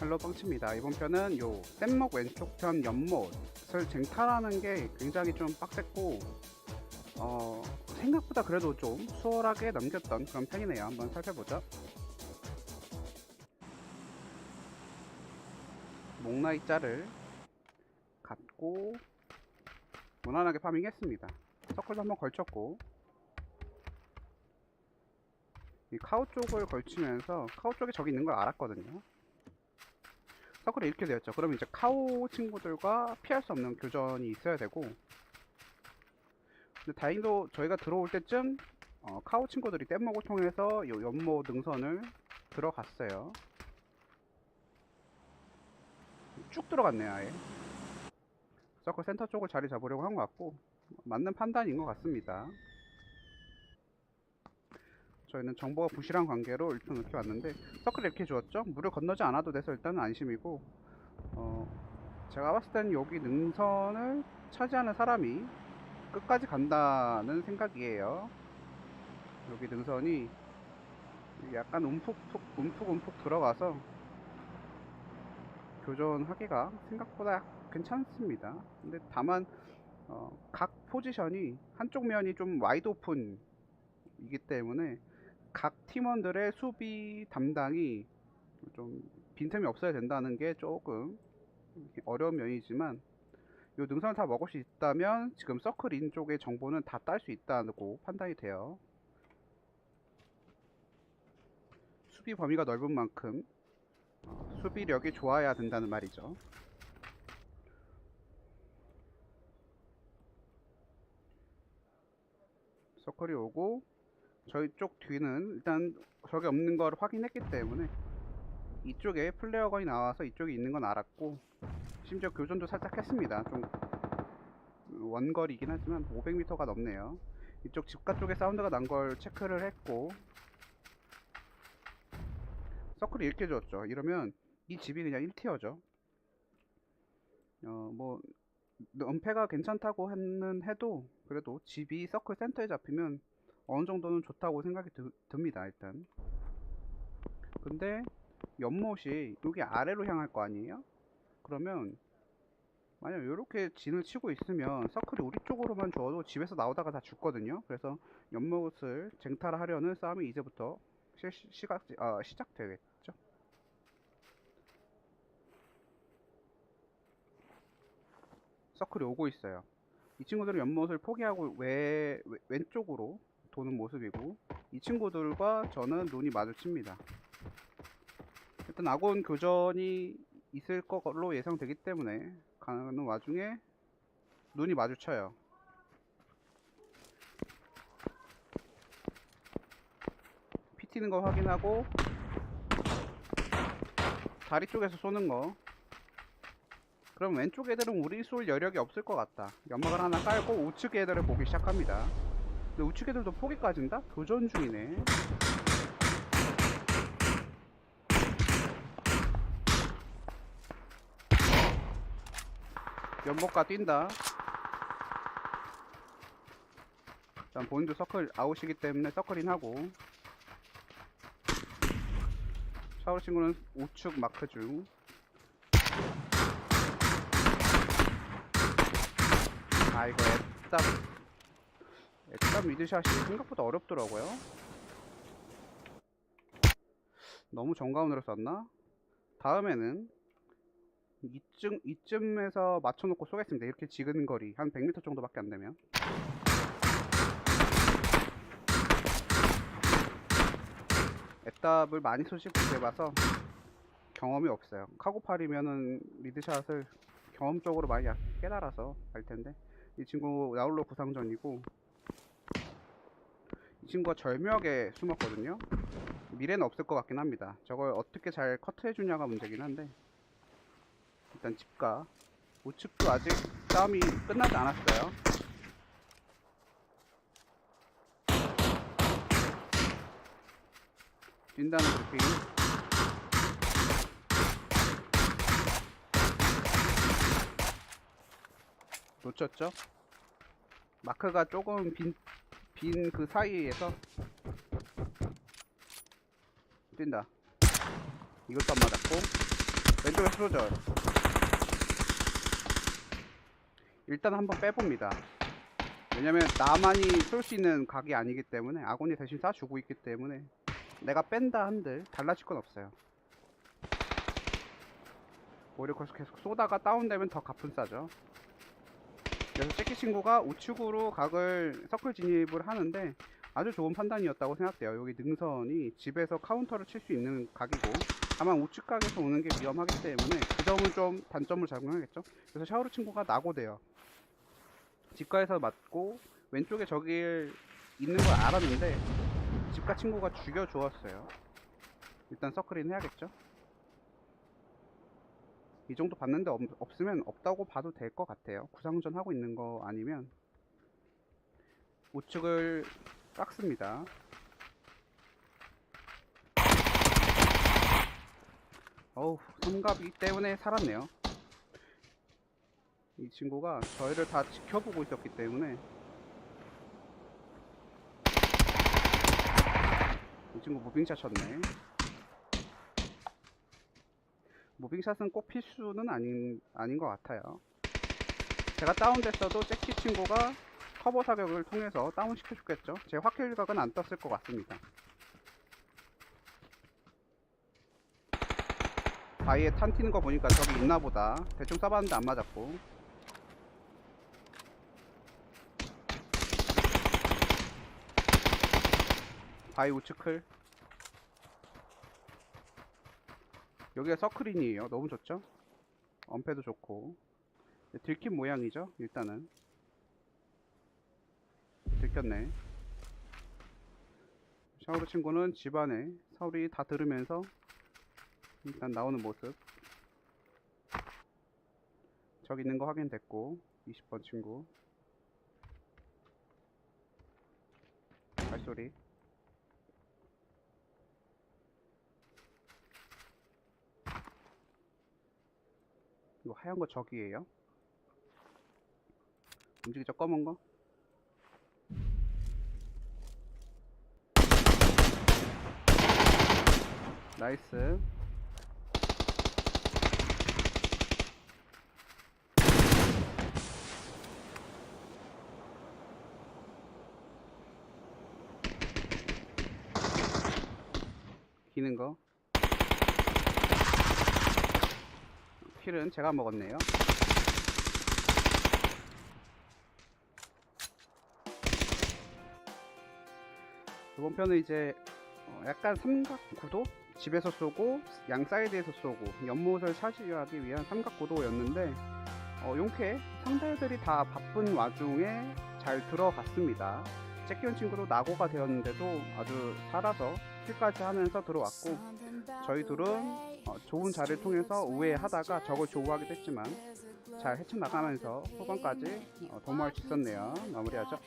헬로 뻥칩니다. 이번 편은 요 뗏목 왼쪽 편 연못을 쟁탈하는 게 굉장히 좀 빡셌고 어, 생각보다 그래도 좀 수월하게 넘겼던 그런 편이네요. 한번 살펴보죠. 목나이 자를 갖고 무난하게 파밍했습니다. 서클도 한번 걸쳤고 이 카우 쪽을 걸치면서 카우 쪽에 적이 있는 걸 알았거든요. 서클이 이렇게 되었죠. 그럼 이제 카우 친구들과 피할 수 없는 교전이 있어야 되고 근데 다행히도 저희가 들어올 때쯤 어, 카우 친구들이 뗏목을 통해서 요 연모 능선을 들어갔어요. 쭉 들어갔네요, 아예. 서클 센터 쪽을 자리 잡으려고 한 것 같고 맞는 판단인 것 같습니다. 저희는 정보가 부실한 관계로 일단 이렇게 왔는데 서클 이렇게 주었죠? 물을 건너지 않아도 돼서 일단은 안심이고 어, 제가 봤을 때는 여기 능선을 차지하는 사람이 끝까지 간다는 생각이에요. 여기 능선이 약간 움푹 움푹 움푹 들어가서 교전하기가 생각보다 괜찮습니다. 근데 다만 어, 각 포지션이 한쪽 면이 좀 와이드 오픈이기 때문에 각 팀원들의 수비 담당이 좀 빈틈이 없어야 된다는 게 조금 어려운 면이지만 요 능선을 다 먹을 수 있다면 지금 서클 인 쪽의 정보는 다 딸 수 있다고 판단이 돼요. 수비 범위가 넓은 만큼 어, 수비력이 좋아야 된다는 말이죠. 서클이 오고 저희 쪽 뒤는 일단 저기 없는 걸 확인했기 때문에 이쪽에 플레어건이 나와서 이쪽에 있는 건 알았고 심지어 교전도 살짝 했습니다. 좀 원거리이긴 하지만 500m가 넘네요. 이쪽 집가 쪽에 사운드가 난 걸 체크를 했고 서클이 이렇게 줬죠. 이러면 이 집이 그냥 1티어죠. 어, 뭐 은폐가 괜찮다고 했는 해도 그래도 집이 서클 센터에 잡히면 어느 정도는 좋다고 생각이 드, 듭니다. 일단. 근데 연못이 여기 아래로 향할 거 아니에요? 그러면 만약 이렇게 진을 치고 있으면 서클이 우리 쪽으로만 줘도 집에서 나오다가 다 죽거든요. 그래서 연못을 쟁탈하려는 싸움이 이제부터 시, 시각, 아, 시작되겠죠. 서클이 오고 있어요. 이 친구들은 연못을 포기하고 외, 외- 왼쪽으로 도는 모습이고 이 친구들과 저는 눈이 마주칩니다. 일단 아군 교전이 있을 걸로 예상되기 때문에 가는 와중에 눈이 마주쳐요. 피 튀는 거 확인하고 다리 쪽에서 쏘는 거 그럼 왼쪽 애들은 우리 쏠 여력이 없을 것 같다. 연막을 하나 깔고 우측 애들을 보기 시작합니다. 근데 우측 애들도 포기까지인다? 교전 중이네. 연목가 뛴다. 일단 본인도 서클 아웃이기 때문에 서클인 하고 샤워 친구는 우측 마크 중. 아 이거 앱답 앱답 미드샷이 생각보다 어렵더라고요. 너무 정가운으로 썼나? 다음에는 이쯤, 이쯤에서 맞춰놓고 쏘겠습니다. 이렇게 지근 거리. 한 100m 정도밖에 안 되면. 앱답을 많이 소식 해봐서 경험이 없어요. 카고팔이면은 리드샷을 경험적으로 많이 약- 깨달아서 알 텐데. 이 친구 나홀로 부상전이고, 이 친구가 절묘하게 숨었거든요. 미래는 없을 것 같긴 합니다. 저걸 어떻게 잘 커트해주냐가 문제긴 한데. 일단 집가 우측도 아직 싸움이 끝나지 않았어요. 뛴다는 브리핑. 놓쳤죠? 마크가 조금 빈, 빈 그 사이에서 뛴다. 이것도 안 맞았고. 왼쪽에 쏘죠. 일단 한번 빼봅니다. 왜냐면 나만이 쏠 수 있는 각이 아니기 때문에 아군이 대신 쏴주고 있기 때문에 내가 뺀다 한들 달라질 건 없어요. 오히려 계속 쏘다가 다운되면 더 가뿐싸죠. 그래서 재키 친구가 우측으로 각을 서클 진입을 하는데 아주 좋은 판단이었다고 생각돼요. 여기 능선이 집에서 카운터를 칠 수 있는 각이고 다만 우측 각에서 오는 게 위험하기 때문에 그 점은 좀 단점을 작용하겠죠. 그래서 샤오르 친구가 낙오돼요. 집가에서 맞고 왼쪽에 저기 있는 걸 알았는데 집가 친구가 죽여 주었어요. 일단 서클인 해야겠죠. 이 정도 봤는데 없, 없으면 없다고 봐도 될 것 같아요. 구상전 하고 있는 거 아니면 우측을 깎습니다. 어우, 삼갑이기 때문에 살았네요. 이 친구가 저희를 다 지켜보고 있었기 때문에 이 친구 무빙샷 쳤네. 무빙샷은 꼭 필수는 아닌, 아닌 것 같아요. 제가 다운됐어도 잭키 친구가 커버 사격을 통해서 다운시켜줬겠죠. 제 확킬각은 안 떴을 것 같습니다. 바위에 탄 튀는 거 보니까 저기 있나 보다. 대충 쏴봤는데 안 맞았고. 바위 우측 클. 여기가 서클인이에요. 너무 좋죠? 엄패도 좋고. 네, 들킨 모양이죠? 일단은. 들켰네. 샤오르 친구는 집안에 서울이 다 들으면서 일단 나오는 모습. 저기 있는 거 확인됐고 20번 친구 발소리 이거 하얀 거 저기에요? 움직이죠? 검은 거? 나이스. 기는 거 킬은 제가 먹었네요 이번 편은 이제 어, 약간 삼각 구도 집에서 쏘고 양 사이드에서 쏘고 연못을 차지하기 위한 삼각 구도였는데 어, 용케 상대들이 다 바쁜 와중에 잘 들어갔습니다. 잭기온 친구도 낙오가 되었는데도 아주 살아서 킬까지 하면서 들어왔고 저희 둘은 어, 좋은 자리를 통해서 우회하다가 적을 조우하기도 했지만 잘 헤쳐나가면서 후반까지 어, 도모할 수 있었네요. 마무리하죠.